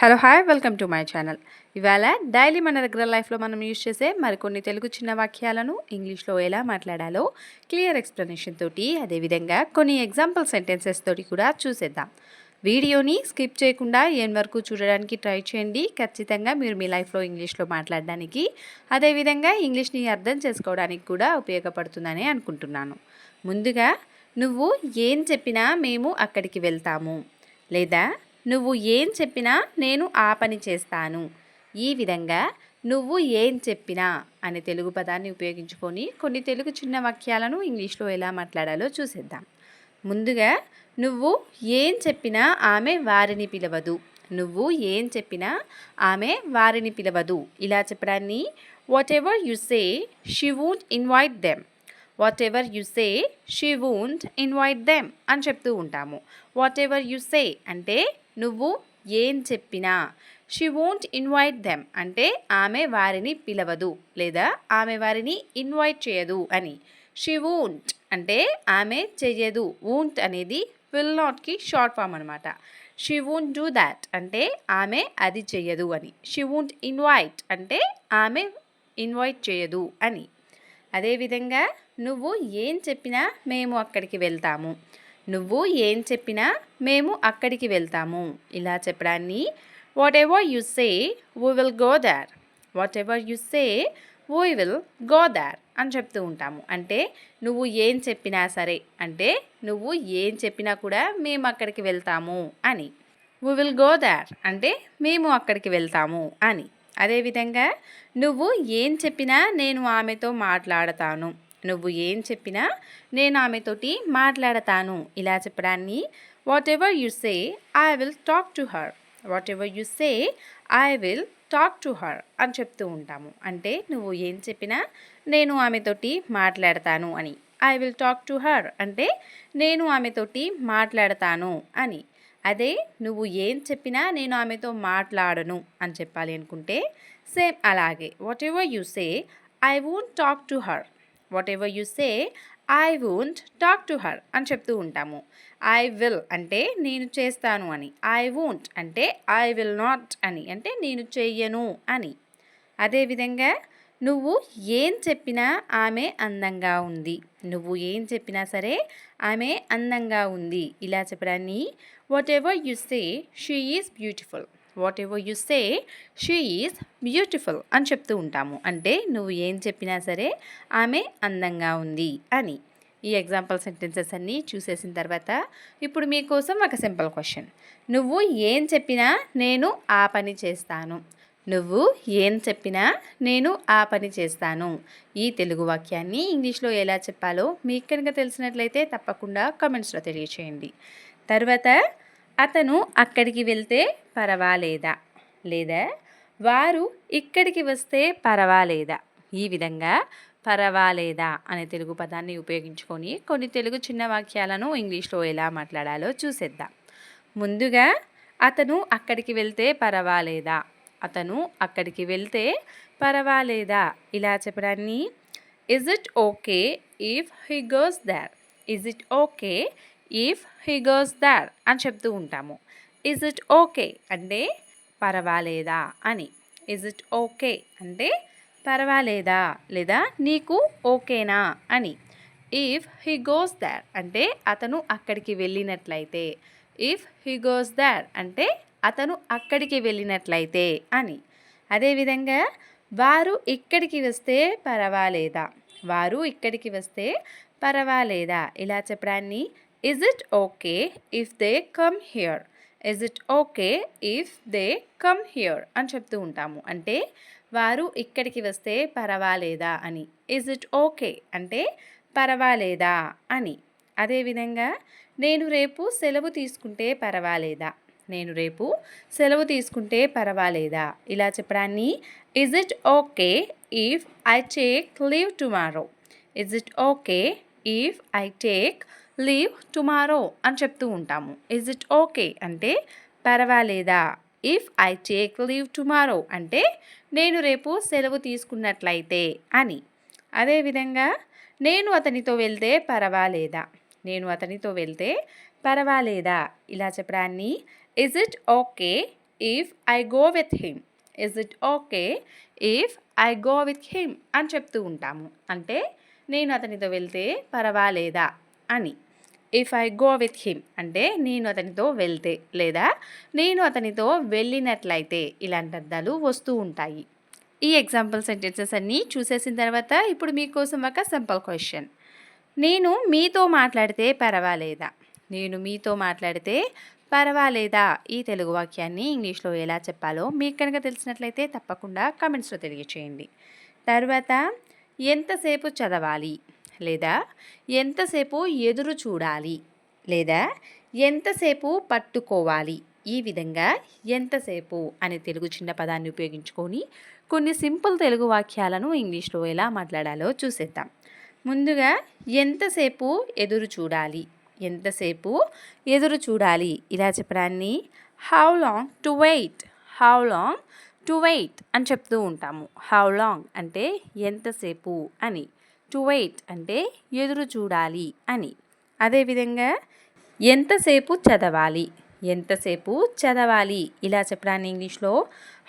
Hello hi welcome to my channel ఇవాళ daily మన దగ్గర లైఫ్లో మనం యూజ్ చేసే మరికొన్ని తెలుగు చిన్న వాక్యాలను ఇంగ్లీష్లో ఎలా మాట్లాడాలో క్లియర్ ఎక్స్ప్లెనేషన్ తోటి అదేవిధంగా కొన్ని ఎగ్జాంపుల్ సెంటెన్సెస్ తోటి కూడా చూసేద్దాం. వీడియోని స్కిప్ చేయకుండా ఏం వరకు చూడడానికి ట్రై చేయండి. ఖచ్చితంగా మీరు మీ లైఫ్లో ఇంగ్లీష్లో మాట్లాడడానికి అదేవిధంగా ఇంగ్లీష్ని అర్థం చేసుకోవడానికి కూడా ఉపయోగపడుతుందని అనుకుంటున్నాను. ముందుగా నువ్వు ఏం చెప్పినా మేము అక్కడికి వెళ్తాము లేదా నువ్వు ఏం చెప్పినా నేను ఆ పని చేస్తాను. ఈ విధంగా నువ్వు ఏం చెప్పినా అనే తెలుగు పదాన్ని ఉపయోగించుకొని కొన్ని తెలుగు చిన్న వాక్యాలను ఇంగ్లీష్లో ఎలా మాట్లాడాలో చూసేద్దాం. ముందుగా నువ్వు ఏం చెప్పినా ఆమె వారిని పిలవదు. నువ్వు ఏం చెప్పినా ఆమె వారిని పిలవదు. ఇలా చెప్పడాన్ని whatever you say she won't invite them whatever you say she won't invite them అని చెప్తూ ఉంటాము. వాట్ ఎవర్ యు సే అంటే నువ్వు ఏం చెప్పినా? షీ వోంట్ ఇన్వైట్ దెమ్ అంటే ఆమె వారిని పిలవదు. లేదా ఆమె వారిని ఇన్వైట్ చేయదు అని. షీ వోంట్ అంటే ఆమె చెయ్యదు. వోంట్ అనేది విల్ నాట్కి షార్ట్ ఫామ్ అనమాట షీ వోంట్ డూ దాట్ అంటే ఆమె అది చెయ్యదు అని. షీ వోంట్ ఇన్వైట్ అంటే ఆమె ఇన్వైట్ చేయదు అని. అదేవిధంగా నువ్వు ఏం చెప్పినా మేము అక్కడికి వెళ్తాము. నువ్వు ఏం చెప్పినా మేము అక్కడికి వెళ్తాము. ఇలా చెప్పడాన్ని whatever you say we will go there whatever you say we will go there అని చెప్తూ ఉంటాము. అంటే నువ్వు ఏం చెప్పినా సరే. అంటే నువ్వు ఏం చెప్పినా కూడా మేము అక్కడికి వెళ్తాము అని. వీ విల్ గో దార్ అంటే మేము అక్కడికి వెళ్తాము అని. అదేవిధంగా నువ్వు ఏం చెప్పినా నేను ఆమెతో మాట్లాడతాను నువ్వు ఏం చెప్పినా నేను ఆమెతోటి మాట్లాడతాను. ఇలా చెప్పడాన్ని whatever you say I will talk to her whatever you say I will talk to her అని చెప్తూ ఉంటాము. అంటే నువ్వు ఏం చెప్పినా నేను ఆమెతోటి మాట్లాడతాను అని. I will talk to her అంటే నేను ఆమెతోటి మాట్లాడతాను అని. అదే నువ్వు ఏం చెప్పినా నేను ఆమెతో మాట్లాడను అని చెప్పాలి అనుకుంటే సేమ్ అలాగే. Whatever you say I won't talk to her whatever you say I won't talk to her అని చెప్తూ ఉంటాము. ఐ విల్ అంటే నేను చేస్తాను అని. ఐ వోంట్ అంటే ఐ విల్ నాట్ అని. అంటే నేను చెయ్యను అని. అదేవిధంగా నువ్వు ఏం చెప్పినా ఆమె అందంగా ఉంది. నువ్వు ఏం చెప్పినా సరే ఆమె అందంగా ఉంది. ఇలా చెప్పడాన్ని whatever you say she is beautiful whatever you say she is beautiful అని చెప్తూ ఉంటాము. అంటే నువ్వు ఏం చెప్పినా సరే ఆమె అందంగా ఉంది అని. ఈ ఎగ్జాంపుల్ సెంటెన్సెస్ అన్నీ చూసేసిన తర్వాత ఇప్పుడు మీకోసం ఒక సింపుల్ క్వశ్చన్ నువ్వు ఏం చెప్పినా నేను ఆ పని చేస్తాను. నువ్వు ఏం చెప్పినా నేను ఆ పని చేస్తాను. ఈ తెలుగు వాక్యాన్ని ఇంగ్లీష్లో ఎలా చెప్పాలో మీకు కనుక తెలిసినట్లయితే తప్పకుండా కామెంట్స్లో తెలియచేయండి. తర్వాత అతను అక్కడికి వెళ్తే పర్వాలేదా? లేదా? వారు ఇక్కడికి వస్తే పర్వాలేదా? ఈ విధంగా పర్వాలేదా? అనే తెలుగు పదాన్ని ఉపయోగించుకొని కొన్ని తెలుగు చిన్న వాక్యాలను ఇంగ్లీష్లో ఎలా మాట్లాడాలో చూసేద్దాం. ముందుగా అతను అక్కడికి వెళ్తే పర్వాలేదా? అతను అక్కడికి వెళ్తే పర్వాలేదా? ఇలా చెప్పడాన్ని. Is it okay if he goes there is it okay if he goes there అని చెప్తూ ఉంటాము. ఇజ్ ఇట్ ఓకే అంటే పర్వాలేదా అని. ఇజ్ ఇట్ ఓకే అంటే పర్వాలేదా లేదా నీకు ఓకేనా అని. ఇఫ్ హీ గోస్ దార్ అంటే అతను అక్కడికి వెళ్ళినట్లయితే. ఇఫ్ హీ గోస్ దార్ అంటే అతను అక్కడికి వెళ్ళినట్లయితే అని. అదేవిధంగా వారు ఇక్కడికి వస్తే పర్వాలేదా? వారు ఇక్కడికి వస్తే పర్వాలేదా? ఇలా చెప్పడాన్ని is it okay if they come here is it okay if they come here అని చెప్తూ ఉంటాము. అంటే వారు ఇక్కడికి వస్తే పర్వాలేదా అని. ఇజ్ ఇట్ ఓకే అంటే పర్వాలేదా అని. అదేవిధంగా నేను రేపు సెలవు తీసుకుంటే పర్వాలేదా? నేను రేపు సెలవు తీసుకుంటే పర్వాలేదా? ఇలా చెప్పడాన్ని is it okay if I take leave tomorrow is it okay if I take leave tomorrow అని చెప్తూ ఉంటాము. ఇజ్ ఇట్ ఓకే అంటే పర్వాలేదా? If I take leave tomorrow అంటే నేను రేపు సెలవు తీసుకున్నట్లయితే అని. అదేవిధంగా నేను అతనితో వెళ్తే పర్వాలేదా? నేను అతనితో వెళ్తే పర్వాలేదా? ఇలా చెప్పడాన్ని is it okay if I go with him is it okay if I go with him అని చెప్తూ ఉంటాము. అంటే నేను అతనితో వెళ్తే పర్వాలేదా? అని. If I go with him అంటే నేను అతనితో వెళ్తే లేదా నేను అతనితో వెళ్ళినట్లయితే ఇలాంటి అర్థాలు వస్తూ ఉంటాయి. ఈ ఎగ్జాంపుల్ సెంటెన్సెస్ అన్నీ చూసేసిన తర్వాత ఇప్పుడు మీకోసం ఒక సింపుల్ క్వశ్చన్ నేను మీతో మాట్లాడితే పర్వాలేదా? నేను మీతో మాట్లాడితే పర్వాలేదా? ఈ తెలుగు వాక్యాన్ని ఇంగ్లీష్లో ఎలా చెప్పాలో మీకు కనుక తెలిసినట్లయితే తప్పకుండా కమెంట్స్లో తెలియచేయండి. తర్వాత ఎంతసేపు చదవాలి? లేదా ఎంతసేపు ఎదురు చూడాలి లేదా ఎంతసేపు పట్టుకోవాలి? ఈ విధంగా ఎంతసేపు అనే తెలుగు చిన్న పదాన్ని ఉపయోగించుకొని కొన్ని సింపుల్ తెలుగు వాక్యాలను ఇంగ్లీష్లో ఎలా మాట్లాడాలో చూసేద్దాం. ముందుగా ఎంతసేపు ఎదురు చూడాలి? ఎంతసేపు ఎదురు చూడాలి? ఇలా చెప్పడాన్ని how long to wait how long to wait అని చెప్తూ ఉంటాము. హౌ లాంగ్ అంటే ఎంతసేపు అని. టు వెయిట్ అంటే ఎదురు చూడాలి అని. అదేవిధంగా ఎంతసేపు చదవాలి? ఎంతసేపు చదవాలి? ఇలా చెప్పడాన్ని ఇంగ్లీష్లో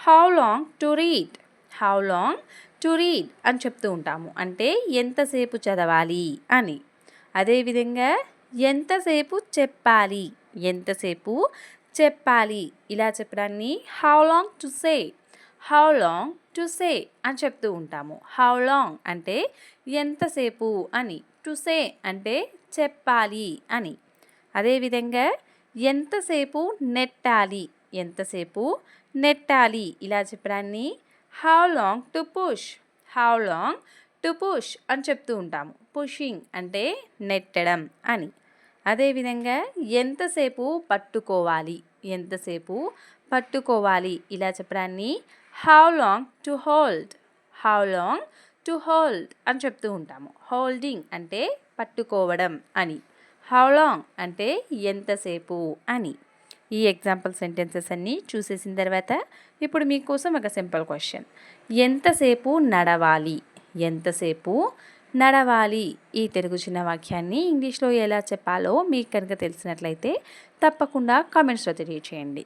how long to read? How long to read అని చెప్తూ ఉంటాము. అంటే ఎంతసేపు చదవాలి అని. అదేవిధంగా ఎంతసేపు చెప్పాలి? ఎంతసేపు చెప్పాలి? ఇలా చెప్పడాన్ని how long to say? How long to say అని చెప్తూ ఉంటాము. హౌ లాంగ్ అంటే ఎంతసేపు అని. టు సే అంటే చెప్పాలి అని. అదేవిధంగా ఎంతసేపు నెట్టాలి? ఎంతసేపు నెట్టాలి? ఇలా చెప్పడాన్ని how long to push how long to push అని చెప్తూ ఉంటాము. పుషింగ్ అంటే నెట్టడం అని. అదేవిధంగా ఎంతసేపు పట్టుకోవాలి? ఎంతసేపు పట్టుకోవాలి? ఇలా చెప్పడాన్ని how long to hold how long to hold అని చెప్తూ ఉంటాము. హోల్డింగ్ అంటే పట్టుకోవడం అని. హౌ లాంగ్ అంటే ఎంతసేపు అని. ఈ ఎగ్జాంపుల్ సెంటెన్సెస్ అన్నీ చూసేసిన తర్వాత ఇప్పుడు మీకోసం ఒక సింపుల్ క్వశ్చన్ ఎంతసేపు నడవాలి? ఎంతసేపు నడవాలి? ఈ తెలుగు చిన్న వాక్యాన్ని ఇంగ్లీష్లో ఎలా చెప్పాలో మీకు కనుక తెలిసినట్లయితే తప్పకుండా కామెంట్స్లో తెలియచేయండి.